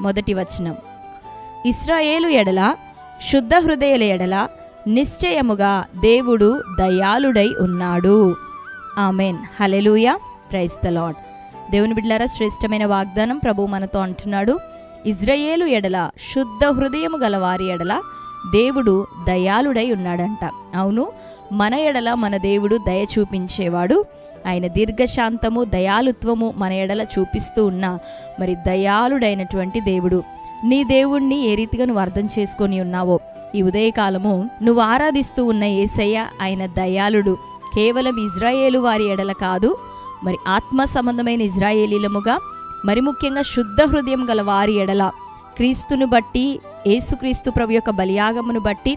మొదటి వచనం. ఇస్రాయేలు ఎడల శుద్ధ హృదయుల ఎడల నిశ్చయముగా దేవుడు దయాళుడై ఉన్నాడు. Amen. Hallelujah praise the Lord దేవుని బిడ్డలారా శ్రేష్టమైన వాగ్దానం ప్రభు మనతో అంటున్నాడు. ఇజ్రాయేలు ఎడల శుద్ధ హృదయము గల వారి ఎడల దేవుడు దయాళుడై ఉన్నాడంట. అవును మన ఎడల మన దేవుడు దయ చూపించేవాడు. ఆయన దీర్ఘశాంతము దయాలుత్వము మన ఎడల చూపిస్తూ ఉన్న మరి దయాళుడైనటువంటి దేవుడు. నీ దేవుణ్ణి ఏ రీతిగా నువ్వు అర్థం చేసుకొని ఉన్నావో? ఈ ఉదయకాలము నువ్వు ఆరాధిస్తూ ఉన్న ఏసయ్య ఆయన దయాళుడు. కేవలం ఇజ్రాయేలు వారి ఎడల కాదు మరి ఆత్మ సంబంధమైన ఇజ్రాయేలీలముగా మరి ముఖ్యంగా శుద్ధ హృదయం గల వారి ఎడల. క్రీస్తును బట్టి ఏసుక్రీస్తు ప్రభు యొక్క బలియాగమును బట్టి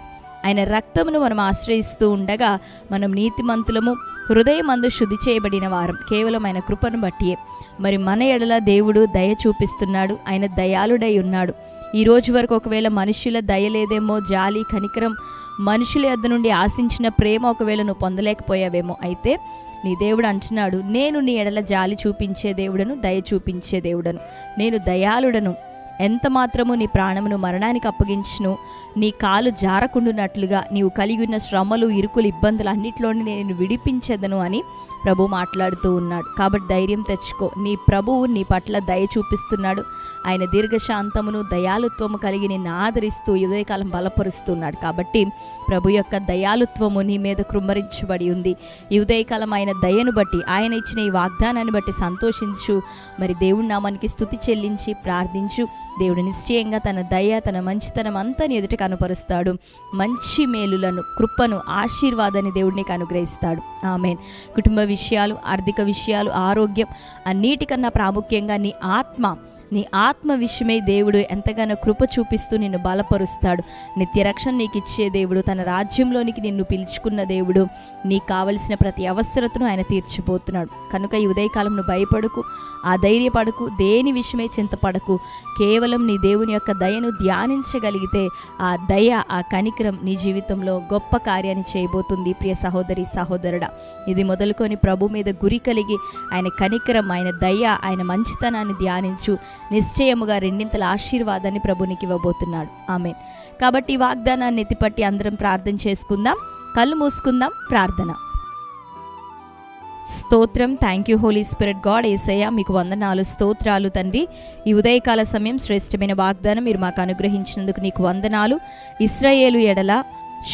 ఆయన రక్తమును మనం ఆశ్రయిస్తూ ఉండగా మనం నీతిమంతులము హృదయమందు శుద్ధి చేయబడిన వారం. కేవలం ఆయన కృపను బట్టియే. మరి మన ఎడల దేవుడు దయ చూపిస్తున్నాడు ఆయన దయాళుడై ఉన్నాడు. ఈ రోజు వరకు ఒకవేళ మనుషుల దయ లేదేమో జాలి కనికరం మనుషుల యొద్ద నుండి ఆశించిన ప్రేమ ఒకవేళ నువ్వు పొందలేకపోయావేమో అయితే నీ దేవుడు అంటున్నాడు నేను నీ ఎడల జాలి చూపించే దేవుడను దయ చూపించే దేవుడను. నేను దయాళుడను. ఎంత మాత్రము నీ ప్రాణమును మరణానికి అప్పగించును నీ కాలు జారకుండునట్లుగా నీవు కలిగి ఉన్న శ్రమలు ఇరుకులు ఇబ్బందులు అన్నిటిలోని నేను విడిపించదను అని ప్రభు మాట్లాడుతూ ఉన్నాడు. కాబట్టి ధైర్యం తెచ్చుకో. నీ ప్రభువు నీ పట్ల దయ చూపిస్తున్నాడు. ఆయన దీర్ఘశాంతమును దయాలుత్వము కలిగి నిన్ను ఆదరిస్తూ ఉదయకాలం బలపరుస్తున్నాడు. కాబట్టి ప్రభు యొక్క దయాలుత్వము నీ మీద కృమ్మరించబడి ఉంది. ఈ ఉదయకాలం ఆయన దయను బట్టి ఆయన ఇచ్చిన ఈ వాగ్దానాన్ని బట్టి సంతోషించు. మరి దేవుడి నామానికి స్థుతి చెల్లించి ప్రార్థించు. దేవుడు నిశ్చయంగా తన దయ తన మంచితనం అంతా నీ ఎదుట కనుపరుస్తాడు. మంచి మేలులను కృపను ఆశీర్వాదాన్ని దేవుడు నీకు అనుగ్రహిస్తాడు ఆమెన్. కుటుంబ విషయాలు ఆర్థిక విషయాలు ఆరోగ్యం అన్నిటికన్నా ప్రాముఖ్యంగా నీ ఆత్మ నీ ఆత్మ విషయమై దేవుడు ఎంతగానో కృప చూపిస్తూ నిన్ను బలపరుస్తాడు. నిత్య రక్షణ నీకు ఇచ్చే దేవుడు తన రాజ్యంలోనికి నిన్ను పిలుచుకున్న దేవుడు. నీకు కావలసిన ప్రతి అవసరతను ఆయన తీర్చిపోతున్నాడు. కనుక ఈ ఉదయకాలం నువ్వు భయపడకు ఆ ధైర్యపడకు దేని విషయమై చింతపడకు. కేవలం నీ దేవుని యొక్క దయను ధ్యానించగలిగితే ఆ దయ ఆ కనికరం నీ జీవితంలో గొప్ప కార్యాన్ని చేయబోతుంది. ప్రియ సహోదరి సహోదరుడా ఇది మొదలుకొని ప్రభు మీద గురి కలిగి ఆయన కనికరం ఆయన దయ ఆయన మంచితనాన్ని ధ్యానించు. నిశ్చయముగా రెండింతల ఆశీర్వాదాన్ని ప్రభునికి ఇవ్వబోతున్నాడు. ఆమె కాబట్టి ఈ వాగ్దానాన్ని ఎత్తిపట్టి అందరం ప్రార్థన చేసుకుందాం. కళ్ళు మూసుకుందాం. ప్రార్థన. స్తోత్రం. Thank you Holy Spirit God Yesayya మీకు వందనాలు స్తోత్రాలు తండ్రి. ఈ ఉదయకాల సమయం శ్రేష్టమైన వాగ్దానం మీరు మాకు అనుగ్రహించినందుకు నీకు వందనాలు. ఇస్రాయేలు ఎడల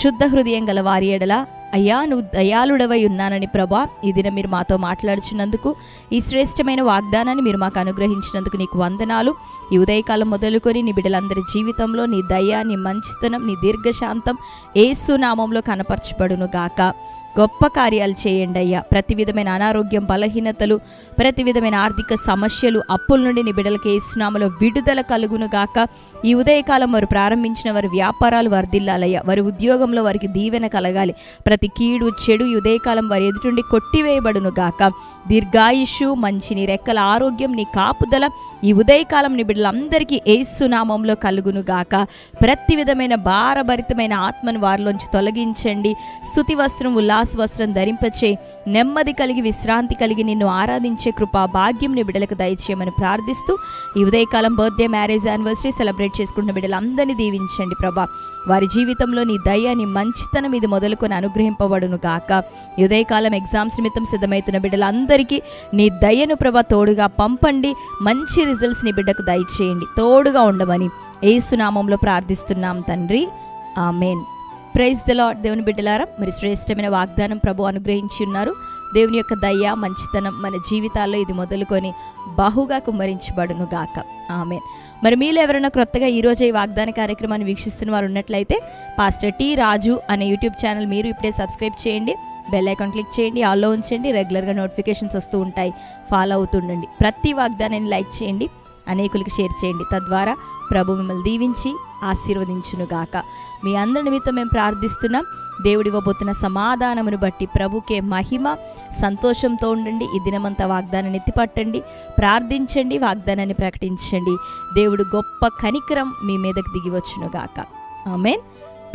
శుద్ధ హృదయం గల వారి ఎడల అయ్యా నువ్వు దయాళుడవై ఉన్నానని ప్రభా ఈ మీరు మాతో మాట్లాడుచున్నందుకు ఈ శ్రేష్టమైన వాగ్దానాన్ని మీరు మాకు అనుగ్రహించినందుకు నీకు వందనాలు. ఈ ఉదయకాలం మొదలుకొని నీ బిడ్డలందరి జీవితంలో నీ దయ నీ మంచితనం నీ దీర్ఘశాంతం ఏసు నామంలో కనపరచబడును గాక గొప్ప కార్యాలు చేయండి అయ్యా. ప్రతి విధమైన అనారోగ్యం బలహీనతలు ప్రతి విధమైన ఆర్థిక సమస్యలు అప్పుల నుండి నీ బిడ్డలకి ఏసునామలో విడుదల కలుగును గాక. ఈ ఉదయకాలం వారు ప్రారంభించిన వారి వ్యాపారాలు వర్ధిల్లాలయ్యా. వారి ఉద్యోగంలో వారికి దీవెన కలగాలి. ప్రతి కీడు చెడు ఈ ఉదయకాలం వారి ఎదుటుండి కొట్టివేయబడును గాక. దీర్ఘాయుషు మంచి నీ రెక్కల ఆరోగ్యం నీ కాపుదల ఈ ఉదయకాలం నీ బిడ్డలందరికీ ఏసునామంలో కలుగును గాక. ప్రతి విధమైన భారభరితమైన ఆత్మను వారిలోంచి తొలగించండి. స్థుతి వస్త్రం ఉల్లాస వస్త్రం ధరింపచే. నెమ్మది కలిగి విశ్రాంతి కలిగి నిన్ను ఆరాధించే కృపా భాగ్యం నీ బిడ్డలకు దయచేయమని ప్రార్థిస్తూ ఈ ఉదయకాలం బర్త్డే మ్యారేజ్ యానివర్సరీ సెలబ్రేట్ చేసుకుంటున్న బిడ్డలందరినీ దీవించండి ప్రభా. వారి జీవితంలో నీ దయ నీ మంచితనం ఇది మొదలుకొని అనుగ్రహింపబడును గాక. ఈ ఉదయకాలం ఎగ్జామ్స్ నిమిత్తం సిద్ధమవుతున్న అందరికీ నీ దయను ప్రభ తోడుగా పంపండి మంచి రిజల్ట్స్ నీ బిడ్డకు దయచేయండి తోడుగా ఉండమని ఏసునామంలో ప్రార్థిస్తున్నాం తండ్రి. ఆమెన్. ప్రైజ్ ద లాడ్ దేవుని బిడ్డలారా మరి శ్రేష్టమైన వాగ్దానం ప్రభు అనుగ్రహించి ఉన్నారు. దేవుని యొక్క దయ మంచితనం మన జీవితాల్లో ఇది మొదలుకొని బహుగా కుమ్మరించబడును గాక. ఆమె మరి మీలో ఎవరైనా క్రొత్తగా ఈరోజు ఈ వాగ్దాన కార్యక్రమాన్ని వీక్షిస్తున్న వారు ఉన్నట్లయితే పాస్టర్ టీ రాజు అనే యూట్యూబ్ ఛానల్ మీరు ఇప్పుడే సబ్స్క్రైబ్ చేయండి. బెల్ ఐకాన్ క్లిక్ చేయండి ఆల్లో ఉంచండి రెగ్యులర్గా నోటిఫికేషన్స్ వస్తూ ఉంటాయి. ఫాలో అవుతుండండి. ప్రతి వాగ్దానాన్ని లైక్ చేయండి అనేకులకి షేర్ చేయండి. తద్వారా ప్రభు మిమ్మల్ని దీవించి ఆశీర్వదించునుగాక. మీ అందరి నిమిత్తం మేము ప్రార్థిస్తున్నాం. దేవుడి ఇవ్వబోతున్న సమాధానమును బట్టి ప్రభుకే మహిమ సంతోషంతో ఉండండి. ఈ దినమంతా వాగ్దానాన్ని ఎత్తిపట్టండి ప్రార్థించండి వాగ్దానాన్ని ప్రకటించండి. దేవుడు గొప్ప కనికరం మీ మీదకి దిగివచ్చునుగాక ఆమెన్.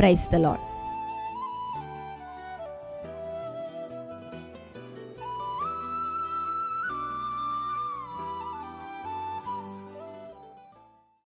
Praise the Lord